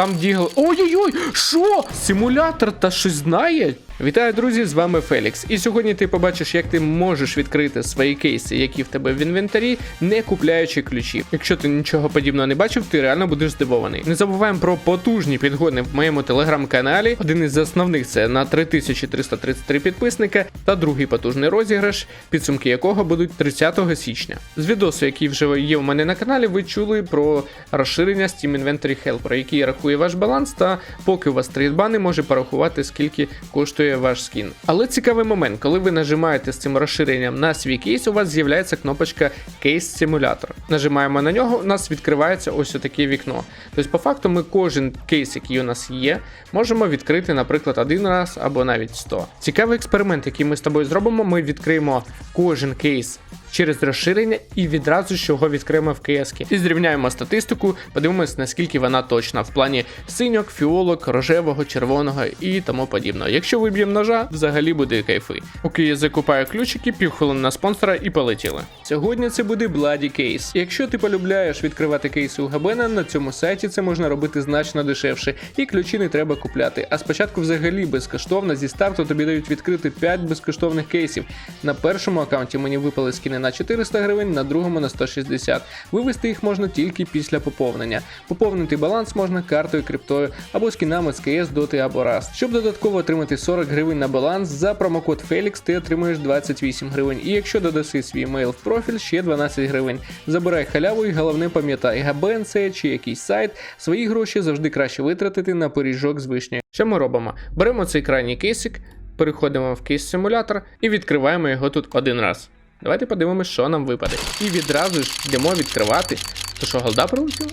там дігл. Ой-ой-ой! Що? Симулятор та щось знає? Вітаю, друзі! З вами Фелікс. І сьогодні ти побачиш, як ти можеш відкрити свої кейси, які в тебе в інвентарі, не купляючи ключі. Якщо ти нічого подібного не бачив, ти реально будеш здивований. Не забуваємо про потужні підгони в моєму телеграм-каналі. Один із основних це на 3333 підписника, та другий потужний розіграш, підсумки якого будуть 30 січня. З відосу, який вже є у мене на каналі, ви чули про розширення Steam Inventory Helper, який рахує ваш баланс, та поки у вас трейдбани може порахувати, скільки коштує ваш скін. Але цікавий момент, коли ви нажимаєте з цим розширенням на свій кейс, у вас з'являється кнопочка Кейс Симулятор. Нажимаємо на нього, у нас відкривається ось таке вікно. Тобто, по факту, ми кожен кейс, який у нас є, можемо відкрити, наприклад, один раз або навіть 100. Цікавий експеримент, який ми з тобою зробимо. Ми відкриємо кожен кейс через розширення і відразу ж його відкриємо в КС. І зрівняємо статистику, подивимось, наскільки вона точна в плані синьок, фіолок, рожевого, червоного і тому подібного. Якщо виб'ємо ножа, взагалі буде кайфи. Поки я закупаю ключики, півхвилин на спонсора і полетіли. Сьогодні це буде Bloody Case. Якщо ти полюбляєш відкривати кейси у Габена, на цьому сайті це можна робити значно дешевше, і ключі не треба купляти. А спочатку взагалі безкоштовно зі старту тобі дають відкрити 5 безкоштовних кейсів. На першому аккаунті мені випали скіни на 400 гривень, на другому на 160. Вивести їх можна тільки після поповнення. Поповнити баланс можна картою, криптою або скінами з КС, доти або Rust. Щоб додатково отримати 40 гривень на баланс, за промокод Felix ти отримуєш 28 гривень. І якщо додаси свій мейл в профіль, ще 12 гривень. Забирай халяву і головне пам'ятай, габен чи якийсь сайт, свої гроші завжди краще витратити на пиріжок з вишнею. Що ми робимо? Беремо цей крайній кейсик, переходимо в кейс симулятор і відкриваємо його тут один раз. Давайте подивимось, що нам випаде. І відразу ж йдемо відкривати. То що, голда прилетіла?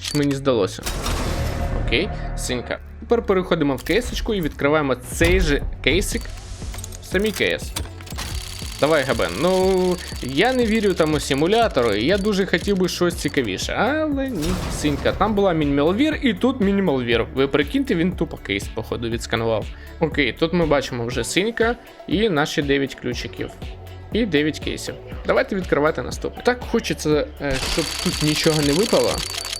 Чи мені здалося? Окей, синька. Тепер переходимо в кейсочку і відкриваємо цей же кейсик самій кейс. Давай, Габен. Ну, я не вірю там у симулятору, і я дуже хотів би щось цікавіше. Але ні, синька, там була мінімалвір, і тут мінімалвір. Ви прикиньте, він тупо кейс, походу, відсканував. Окей, тут ми бачимо вже синька і наші 9 ключиків. І 9 кейсів. Давайте відкривати наступне. Так хочеться, е, щоб тут нічого не випало,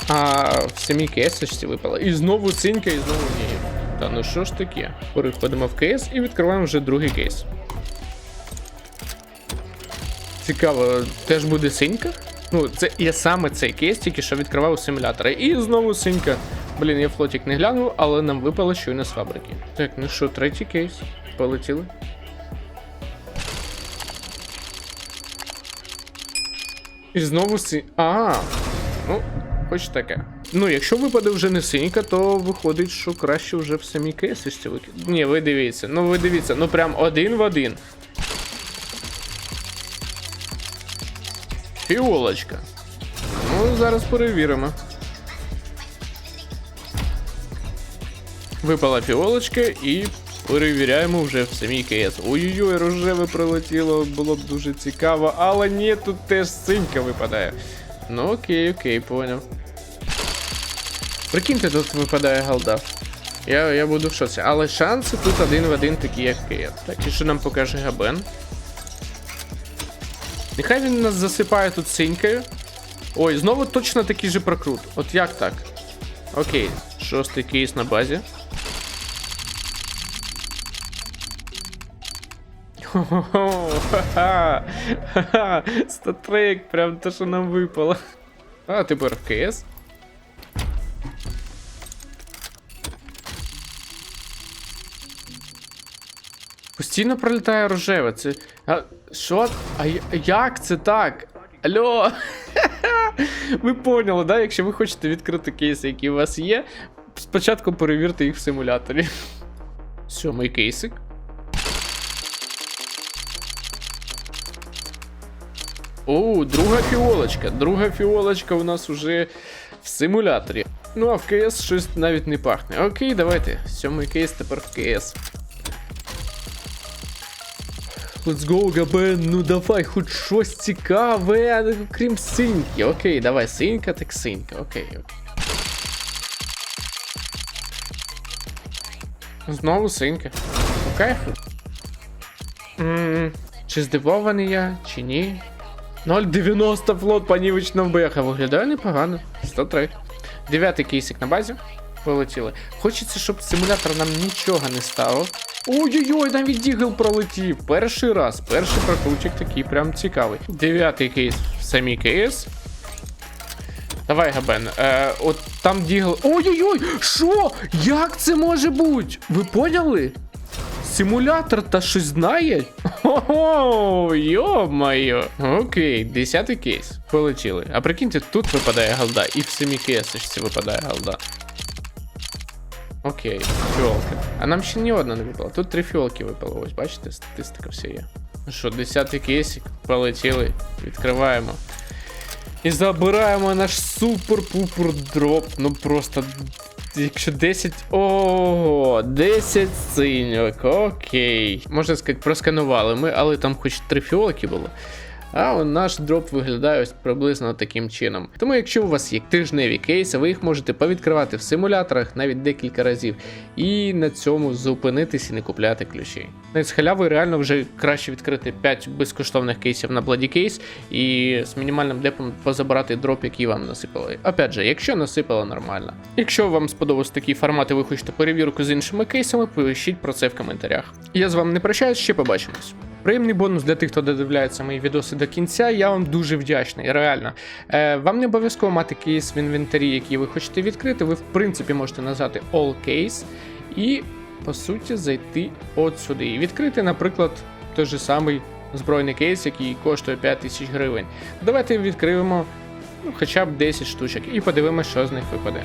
а в самій кейсочці випало. І знову синька, і знову ні. Та ну що ж таке? Переходимо в кейс і відкриваємо вже другий кейс. Цікаво, теж буде синька? Ну, це я саме цей кейс, тільки що відкривав у симулятора. І знову синька. Блін, я флотик не глянув, але нам випало щойно з фабрики. Так, ну що, третій кейс. Полетіли. І знову си. А, ну, хоч таке. Ну, якщо випаде вже не синька, то виходить, що краще вже в самій кейсочці викид. Ні, ви дивіться, ну ви дивіться, ну прям один в один. Фіолочка. Ну, зараз перевіримо. Випала фіолочка і перевіряємо вже в самій КС. Ой-ой-ой, рожеве прилетіло, було б дуже цікаво, але ні, тут теж синька випадає. Ну окей, окей, поняв. Прикиньте, тут випадає голда. Я, я буду в шоці. Але шанси тут один в один такі, як КС. Так, і що нам покаже Габен? Нехай він нас засипає тут синькою. Ой, знову точно такий же прокрут. От як так? Окей, шостий кейс на базі. Ха-ха, ха-ха, статрек, прям те, що нам випало. А тепер КС. Постійно пролітає рожеве. Це. А, що? А як це так? Алло? Ви поняли, да? Якщо ви хочете відкрити кейси, які у вас є, спочатку перевірте їх в симуляторі. Сьомий кейсик. О, друга фіолочка. Друга фіолочка у нас уже в симуляторі. Ну а в КС щось навіть не пахне. Окей, давайте. Сьомий кейс тепер в КС. Let's go, Габен, ну давай, хоч щось цікаве, крім синьки. Окей, давай, синька, так синька, окей, окей. Знову синька. По кайфу. Чи здивований я, чи ні? 0,90 флот панівочного беха. Виглядає непогано. 103. Дев'ятий кейсик на базі. Полетіли. Хочеться, щоб симулятор нам нічого не ставив. Ой-ой-ой, навіть дігл пролетів. Перший раз, перший прокрутик такий прям цікавий. Дев'ятий кейс в самій кейс. Давай, Габен. Е, от там дігл. Ой-ой-ой! Що? Як це може бути? Ви поняли? Симулятор та щось знає? Хо-хо, йо-моє. Окей, десятий кейс. Полетіли. А прикиньте, тут випадає голда, і в самій кейсочці випадає голда. Окей, фіолки. А нам ще ні одна не випала. Тут три фіолки випало. Ось, бачите, статистика вся є. Ну що, десятий кейсик, полетіли, відкриваємо. І забираємо наш супер-пупер дроп. Ну просто. Якщо 10. Ого, 10 синьок, окей. Можна сказати, просканували ми, але там хоч три фіолки було. А наш дроп виглядає ось приблизно таким чином. Тому, якщо у вас є тижневі кейси, ви їх можете повідкривати в симуляторах навіть декілька разів, і на цьому зупинитись і не купляти ключі. Навіть з халявою реально вже краще відкрити 5 безкоштовних кейсів на Bloody Case і з мінімальним депом позабирати дроп, який вам насипали. Опять же, якщо насипало нормально. Якщо вам сподобався такий формат і ви хочете перевірку з іншими кейсами, пишіть про це в коментарях. Я з вами не прощаюсь, ще побачимось. Приємний бонус для тих, хто додивляється мої відоси до кінця. Я вам дуже вдячний, реально. Е, вам не обов'язково мати кейс в інвентарі, який ви хочете відкрити. Ви, в принципі, можете назвати All Case і, по суті, зайти от сюди. І відкрити, наприклад, той же самий збройний кейс, який коштує 5 тисяч гривень. Давайте відкриємо ну, хоча б 10 штучок і подивимося, що з них випаде.